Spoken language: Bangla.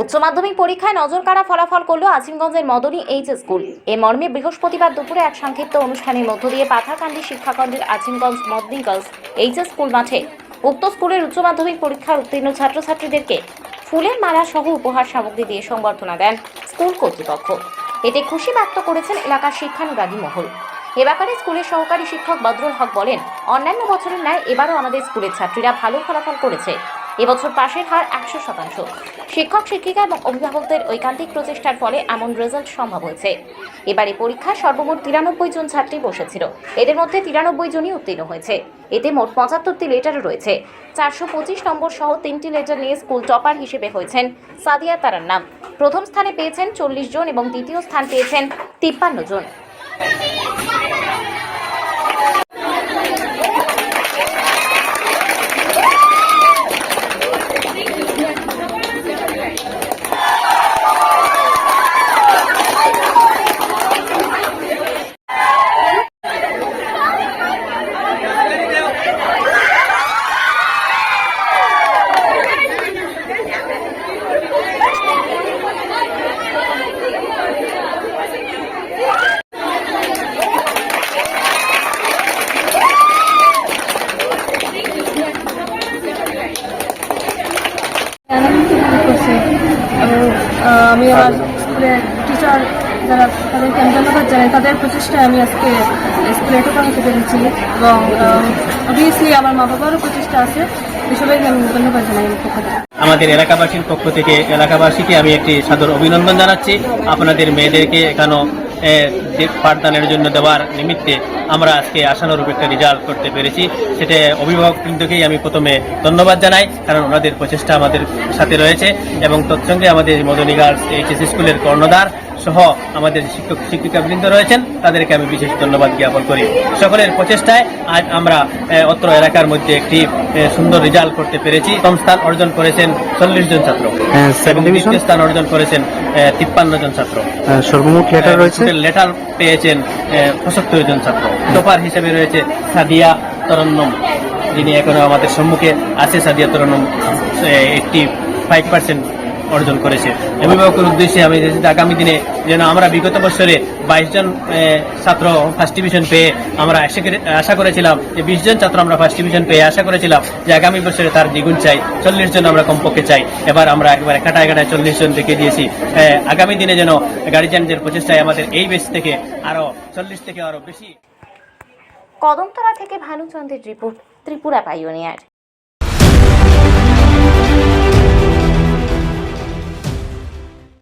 উচ্চ মাধ্যমিক পরীক্ষায় নজর কাড়া ফলাফল করল আজিমগঞ্জের মদনী এইচ স্কুল। এ মর্মে বৃহস্পতিবার দুপুরে এক সংক্ষিপ্ত অনুষ্ঠানের মধ্য দিয়ে পাথাকান্দি শিক্ষাখণ্ডের Azimganj Madani girls H school মাঠে উক্ত স্কুলের উচ্চ মাধ্যমিক পরীক্ষায় উত্তীর্ণ ছাত্রছাত্রীদেরকে ফুলের মালা সহ উপহার সামগ্রী দিয়ে সংবর্ধনা দেন স্কুল কর্তৃপক্ষ। এতে খুশি ব্যক্ত করেছেন এলাকার শিক্ষানুরাগী মহল। এ ব্যাপারে স্কুলের সহকারী শিক্ষক বদরুল হক বলেন, অন্যান্য বছরের ন্যায় এবারও আমাদের স্কুলের ছাত্রীরা ভালো ফলাফল করেছে। এবছর পাশের হার একশো শতাংশ। শিক্ষক, শিক্ষিকা এবং অভিভাবকদের ঐকান্তিক প্রচেষ্টার ফলে এমন রেজাল্ট সম্ভব হয়েছে। এবারে পরীক্ষায় সর্বমোট তিরানব্বই জন ছাত্রী বসেছিল। এদের মধ্যে তিরানব্বই জনই উত্তীর্ণ হয়েছে। এতে মোট পঁচাত্তরটি লেটার রয়েছে। চারশো পঁচিশ নম্বর সহ তিনটি লেটার নিয়ে স্কুল টপার হিসেবে হয়েছেন সাদিয়া তারার নাম। প্রথম স্থানে পেয়েছেন চল্লিশ জন এবং দ্বিতীয় স্থান পেয়েছেন তিপ্পান্ন জন। আমি আমার স্কুলের টিচার যারা তাদেরকে আমি ধন্যবাদ জানাই। তাদের প্রচেষ্টায় আমি আজকে স্কুলে এটুকু হতে পেরেছি এবং অবভিয়াসলি আমার মা বাবারও প্রচেষ্টা আছে। সবাইকে আমি ধন্যবাদ জানাই আমাদের এলাকাবাসীর পক্ষ থেকে, এলাকাবাসীকে আমি একটি সাদর অভিনন্দন জানাচ্ছি। আপনাদের মেয়েদেরকে এখানে পাঠদানের জন্য দেওয়ার নিমিত্তে আমরা আজকে আশানুরূপ একটা রেজাল্ট করতে পেরেছি। সেটা অভিভাবক বৃন্দকেই আমি প্রথমে ধন্যবাদ জানাই, কারণ ওনাদের প্রচেষ্টা আমাদের সাথে রয়েছে এবং তৎসঙ্গে আমাদের মদনী গার্লস এইচএস স্কুলের কর্ণধার সহ আমাদের শিক্ষক শিক্ষিকাবৃন্দ রয়েছেন তাদেরকে আমি বিশেষ ধন্যবাদ জ্ঞাপন করি। সকলের প্রচেষ্টায় আজ আমরা অত্র এলাকার মধ্যে একটি সুন্দর রেজাল্ট করতে পেরেছি। প্রথম স্থান অর্জন করেছেন চল্লিশ জন ছাত্র। হ্যাঁ? দ্বিতীয় স্থান অর্জন করেছেন তিপ্পান্ন জন ছাত্র। আহ, সর্বমোট লেটার রয়েছে? লেটার পেয়েছেন পঁচাত্তর জন ছাত্র। টপার হিসেবে রয়েছে সাদিয়া তরন্নম যিনি এখনও আমাদের সম্মুখে আছে। সাদিয়া তরন্নম একটি ফাইভ পার্সেন্ট অর্জন করেছে। অভিভাবকের উদ্দেশ্যে আমি আগামী দিনে যেন আমরা বিগত বছরে বাইশ জন ছাত্র ফার্স্ট ডিভিশন পেয়ে আমরা আশা করে- আশা করেছিলাম যে বিশ জন ছাত্র আমরা ফার্স্ট ডিভিশন পেয়ে আশা করেছিলাম যে আগামী বছরে তার দ্বিগুণ চাই, চল্লিশ জন আমরা কমপক্ষে চাই। এবার আমরা একবার কাটায় কাটায় চল্লিশ জন থেকে দিয়েছি। আগামী দিনে যেন গার্জিয়ানদের প্রচেষ্টায় আমাদের এই বেশ থেকে আরও চল্লিশ থেকে আরও বেশি কদমতলা থেকে ভানুচন্দ্রের রিপোর্ট, ত্রিপুরা পাইওনিয়ার